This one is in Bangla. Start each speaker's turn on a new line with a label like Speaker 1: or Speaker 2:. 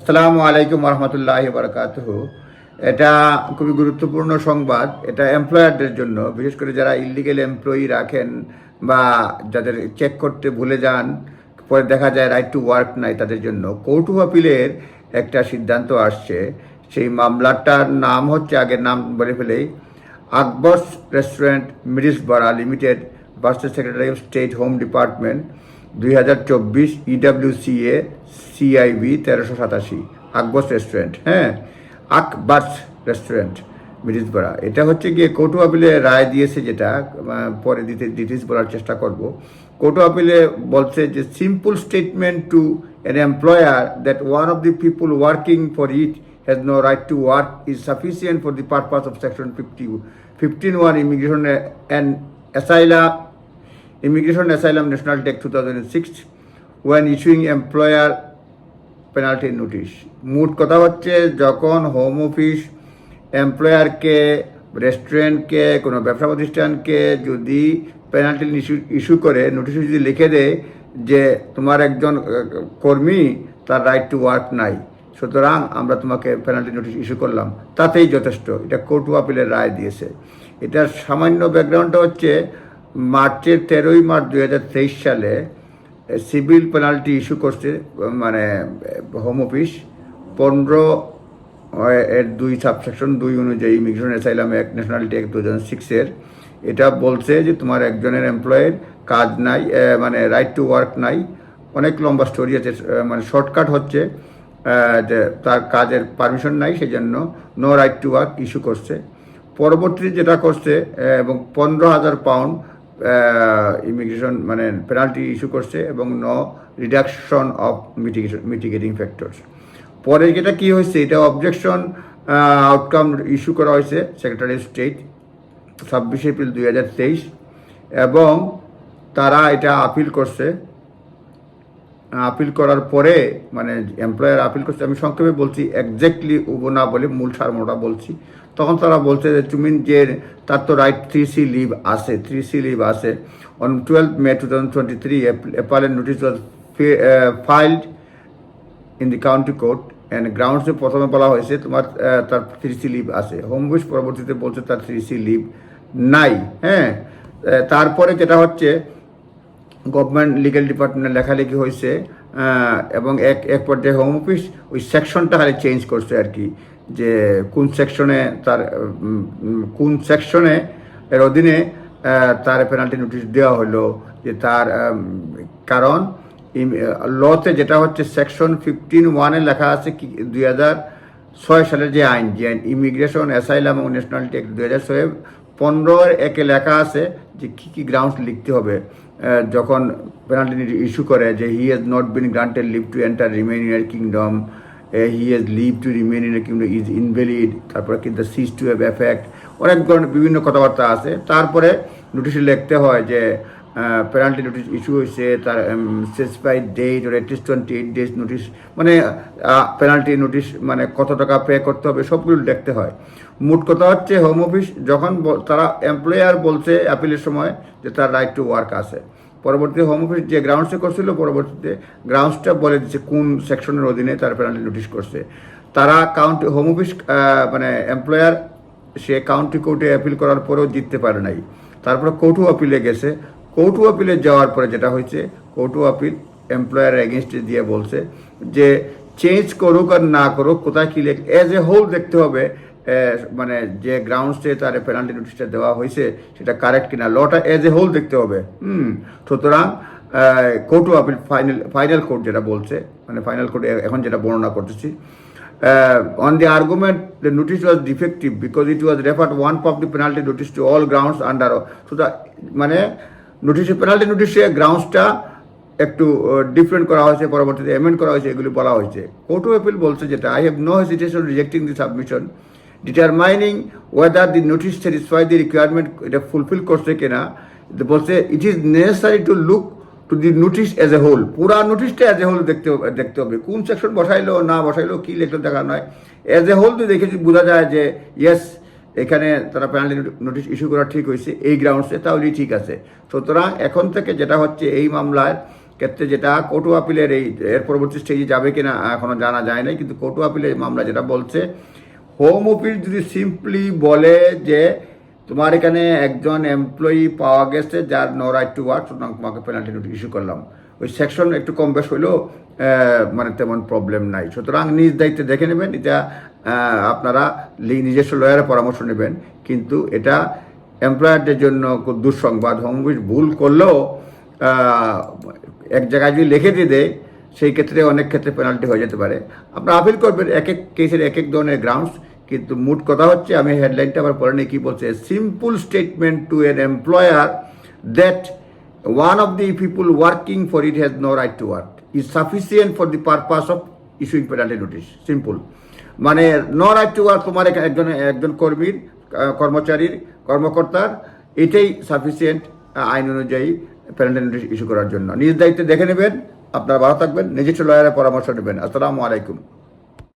Speaker 1: আসসালামু আলাইকুম রহমতুল্লাহ বারকাতুহ এটা খুবই গুরুত্বপূর্ণ সংবাদ। এটা এমপ্লয়ারদের জন্য, বিশেষ করে যারা ইলিগেল এমপ্লয়ি রাখেন বা যাদের চেক করতে ভুলে যান, পরে দেখা যায় রাইট টু ওয়ার্ক নাই তাদের জন্য। কোর্ট অফ আপিলের একটা সিদ্ধান্ত আসছে। সেই মামলাটার নাম হচ্ছে, আগের নাম বলে ফেলেই, Akbars restaurant মিরিসবরা limited versus secretary of state home department. দুই হাজার চব্বিশ ইডাব্লিউসিএ সিআইবি তেরোশো সাতাশি। আকবর্স রেস্টুরেন্ট হ্যাঁ? আকবার্স রেস্টুরেন্ট মিরিজবরা এটা হচ্ছে গিয়ে কোর্ট অফ আপিলে রায় দিয়েছে যেটা পরে দিতে ডিটেলস বলার চেষ্টা করব। কোর্ট অফ আপিলে বলছে যে simple statement to an employer that one of the people working for it has no right to work is sufficient for the purpose of section 50 15.1 immigration and asylum immigration, asylum, national act 2006 when issuing employer penalty notice মোট কথা হচ্ছে, যখন হোম অফিস এমপ্লয়ারকে রেস্টুরেন্টকে কোনো ব্যবসা প্রতিষ্ঠানকে যদি পেনাল্টি ইস্যু ইস্যু করে নোটিশ যদি লিখে দেয় যে তোমার একজন কর্মী তার রাইট টু ওয়ার্ক নাই, সুতরাং আমরা তোমাকে পেনাল্টি নোটিশ ইস্যু করলাম, তাতেই যথেষ্ট। এটা কোর্ট অফ আপিলের রায় দিয়েছে। এটার সামান্য ব্যাকগ্রাউন্ডটা হচ্ছে মার্চের তেরোই মার্চ দুই হাজার তেইশ সালে সিভিল পেনাল্টি ইস্যু করছে মানে হোম অফিস। পনেরো এর দুই সাবসেকশন, দুই অনুযায়ী ইমিগ্রেশন অ্যাসাইলাম এক ন্যাশনালিটি এক টু থাউজেন্ড সিক্সের এটা বলছে যে তোমার একজনের এমপ্লয়ের কাজ নাই মানে রাইট টু ওয়ার্ক নাই। অনেক লম্বা স্টোরি আছে মানে শর্টকাট হচ্ছে যে তার কাজের পারমিশন নাই সেই জন্য no right to work issue করছে। পরবর্তীতে যেটা করছে এবং পনেরো হাজার পাউন্ড ইমিগ্রেশন মানে পেনাল্টি ইস্যু করছে এবং ন reduction of mitigation mitigating factors পরে যেটা কী হয়েছে, এটা অবজেকশন আউটকাম ইস্যু করা হয়েছে সেক্রেটারি স্টেট ছাব্বিশে এপ্রিল দুই হাজার তেইশ এবং তারা এটা আপিল করছে আপিল করার পরে মানে এমপ্লয়ার আপিল করছে, আমি সংক্ষেপে বলছি একজ্যাক্টলি উবো না বলে মূল সারমোটা বলছি। তখন তারা বলছে যে, তুমি যে, তার তো রাইট থ্রি সি লিভ আছে থ্রি সি লিভ আছে। On twelve May two thousand twenty three অ্যাপালের notice filed in the county court and গ্রাউন্ডসে প্রথমে বলা হয়েছে, তোমার তার থ্রি সি লিভ আছে। হোম অফিস পরবর্তীতে বলছে, তার থ্রি সি লিভ নাই। হ্যাঁ? তারপরে যেটা হচ্ছে গভর্নমেন্ট লিগ্যাল ডিপার্টমেন্টে লেখালেখি হয়েছে এবং এক এক পর্যায়ে হোম অফিস ওই সেকশনটা খালি চেঞ্জ করছে আর কি, যে কোন সেকশনে তার কোন সেকশনে এর অধীনে তার পেনাল্টি নোটিশ দেওয়া হলো, যে তার কারণ লতে যেটা হচ্ছে সেকশন ফিফটিন ওয়ানে লেখা আছে কি, দুই হাজার ছয় সালের যে আইন যে আইন ইমিগ্রেশন অ্যাসাইলাম এবং ন্যাশনালিটি অ্যাক্ট দুই হাজার ছয় পনেরোর একে লেখা আছে যে কী কী গ্রাউন্ডস লিখতে হবে। যখন পেনাল্টি ইস্যু করে যে he has not been granted leave to enter remain in kingdom he has leave to remain in kingdom is invalid তারপরে কিন্তু সিজ টু হ্যাভ এফেক্ট অনেক ধরনের বিভিন্ন কথাবার্তা আছে। তারপরে নোটিশে লিখতে হয় যে পেনাল্টি নোটিশ ইস্যু হয়েছে, তার specified date or at least twenty eight days notice মানে পেনাল্টি নোটিশ মানে কত টাকা পে করতে হবে, সবগুলো দেখতে হয়। মোট কথা হচ্ছে হোম অফিস যখন তারা এমপ্লয়ার বলছে অ্যাপিলের সময় যে তার রাইট টু ওয়ার্ক আছে। পরবর্তীতে হোম অফিস যে গ্রাউন্ডসে করছিল, পরবর্তীতে গ্রাউন্ডসটা বলে দিচ্ছে কোন সেকশনের অধীনে তার পেনাল্টি নোটিশ করছে। তারা কাউন্টি হোম অফিস মানে এমপ্লয়ার সে কাউন্টি কোর্টে অ্যাপিল করার পরেও জিততে পারে নাই। তারপরে কোর্টু আপিলে গেছে। কোর্টু আপিলে যাওয়ার পরে যেটা হয়েছে কোর্টু আপিল এমপ্লয়ার এগেনস্টে দিয়ে বলছে যে চেঞ্জ করুক আর না করুক, কোথায় কী লেখ এজ এ হোল দেখতে হবে মানে যে গ্রাউন্ডসে তার পেনাল্টি নোটিশটা দেওয়া হয়েছে, সেটা কারেক্ট কিনা? লটা এজ এ হোল দেখতে হবে। হুম। সুতরাং court of appeal final final court যেটা বলছে মানে ফাইনাল কোর্ট এখন যেটা বর্ণনা করতেছি on argument, the notice was defective because it was referred one of the penalty notice to all grounds under so the মানে নোটিশ পেনাল্টি নোটিশে গ্রাউন্ডসটা একটু ডিফারেন্ট করা হয়েছে, পরবর্তীতে অ্যামেন্ড করা হয়েছে, এগুলি বলা হয়েছে। কোর্ট অফ অ্যাপিল বলছে যেটা I have no hesitation rejecting the submission determining whether the notice satisfy the requirement এটা ফুলফিল করছে কিনা বলছে it is necessary to look to the notice as a whole পুরা নোটিশটা এজ এ হোল দেখতে হবে দেখতে হবে। কোন সেকশন বসাইলো, না বসাইলো, কী লিখলো দেখা নয়। এজ এ হোল তো দেখে বোঝা যায় যে ইয়েস এখানে তারা পেনাল্টি নোটিশ ইস্যু করা ঠিক হয়েছে, এই গ্রাউন্ডসে তাহলেই ঠিক আছে। সুতরাং এখন থেকে যেটা হচ্ছে, এই মামলায় ক্ষেত্রে যেটা কোর্ট আপিলের এই, এর পরবর্তী স্টেজে যাবে কিনা এখনও জানা যায় নাই, কিন্তু কোর্ট আপিলের মামলা যেটা বলছে হোম অফিস যদি সিম্পলি বলে যে তোমার এখানে একজন এমপ্লয়ি পাওয়া গেছে, যার নো রাইট টু ওয়ার্ক সুতরাং তোমাকে পেনাল্টি নোটিশ ইস্যু করলাম। ওই সেকশন একটু কম বেশ হইলেও মানে তেমন প্রবলেম নাই। সুতরাং নিজ দায়িত্বে দেখে নেবেন, এটা আপনারা নিজস্ব লয়ারের পরামর্শ নেবেন। কিন্তু এটা এমপ্লয়ারদের জন্য দুঃসংবাদ। হোম অফিস ভুল করলেও এক জায়গায় যদি লিখে দিয়ে দেয় সেই ক্ষেত্রে অনেক ক্ষেত্রে পেনাল্টি হয়ে যেতে পারে। আপনারা আপিল করবেন এক এক কেসের এক এক ধরনের গ্রাউন্ডস কিন্তু মোট কথা হচ্ছে, আমি হেডলাইনটা আবার পড়ে নিই, কি বলছে? Simple statement to an employer that one of the people working for it has no right to work is sufficient for the purpose of issuing penalty notice. Simple. মানে নো রাইট টু ওয়ার্ক তোমার একজন একজন কর্মীর কর্মচারীর, কর্মকর্তার, এটাই সাফিসিয়েন্ট আইন অনুযায়ী পেনাল্টি নোটিশ ইস্যু করার জন্য। নিজ দায়িত্বে দেখে নেবেন আপনারা ভালো থাকবেন নিজস্ব লয়ারের পরামর্শ নেবেন। আসসালামু আলাইকুম।